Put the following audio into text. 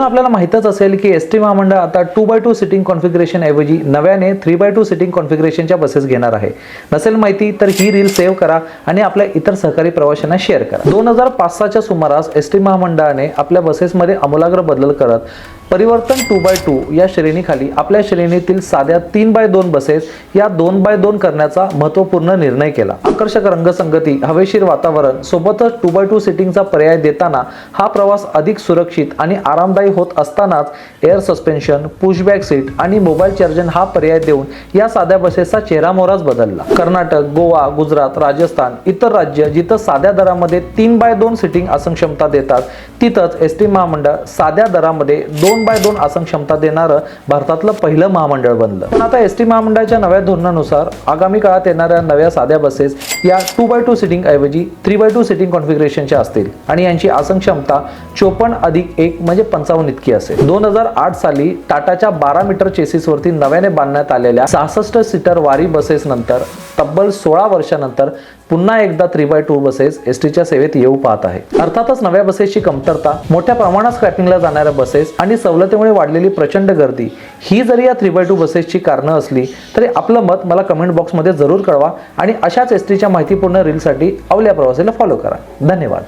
मित्रांनो आपल्याला माहितच असेल की एस टी महामंडळ आता two by two seating configuration ऐवजी नव्याने थ्री बाय टू सिटिंग कॉन्फिगरेशनच्या बसेस घेणार आहे. नसेल माहिती तर ही रील सेव्ह करा आणि आपल्या इतर सहकारी प्रवाशांना शेअर करा. दोन हजार पाच सहाच्या सुमारास एस टी महामंडळाने आपल्या बसेसमध्ये आमूलाग्र बदल करत परिवर्तन टू बाय टू या श्रेणीखाली आपल्या श्रेणीतील साध्या तीन बाय दोन बसेस या दोन बाय दोन करण्याचा महत्त्वपूर्ण निर्णय केला. आकर्षक रंगसंगती हवेशीर वातावरण सोबतच टू बाय टू सिटिंगचा पर्याय देताना हा प्रवास अधिक सुरक्षित आणि आरामदायी होत असतानाच एअर सस्पेन्शन पुशबॅक सीट आणि मोबाईल चार्जिंग हा पर्याय देऊन या साध्या बसेसचा चेहरामोहराच बदलला. कर्नाटक गोवा गुजरात राजस्थान इतर राज्य जिथं साध्या दरामध्ये तीन बाय दोन सिटिंग आसन क्षमता देतात तिथंच एस टी महामंडळ साध्या दरामध्ये दोन दोन बाय दोन आसन क्षमता देणारं भारतातलं पहिलं महामंडळ बनलं. पण आता एस टी महामंडळाच्या नव्या धोरणानुसार आगामी काळात येणाऱ्या नव्या साध्या बसेस या टू बाय टू सिटिंग ऐवजी थ्री बाय टू सिटिंग कॉन्फिगरेशनच्या असतील आणि यांची आसन क्षमता चोपन्न अधिक एक म्हणजे पंचावन्न इतकी असेल. दोन हजार आठ साली टाटाच्या बारा मीटर चेसिसवरती नव्याने बांधण्यात आलेल्या सहासष्ट सीटर वारी बसेस नंतर तब्बल सोळा वर्षानंतर पुन्हा एकदा three by two buses S टीच्या सेवेत येऊ पाहत आहे. अर्थातच नव्या बसेसची कमतरता मोठ्या प्रमाणात स्क्रॅपिंगला जाणाऱ्या बसेस आणि सवलतीमुळे वाढलेली प्रचंड गर्दी. ही जरी या थ्री बाय टू बसेसची कारणं असली तरी आपलं मत मला कमेंट बॉक्समध्ये जरूर कळवा आणि अशाच एस टीच्या माहितीपूर्ण रीलसाठी अवल्या प्रवासाला फॉलो करा. धन्यवाद.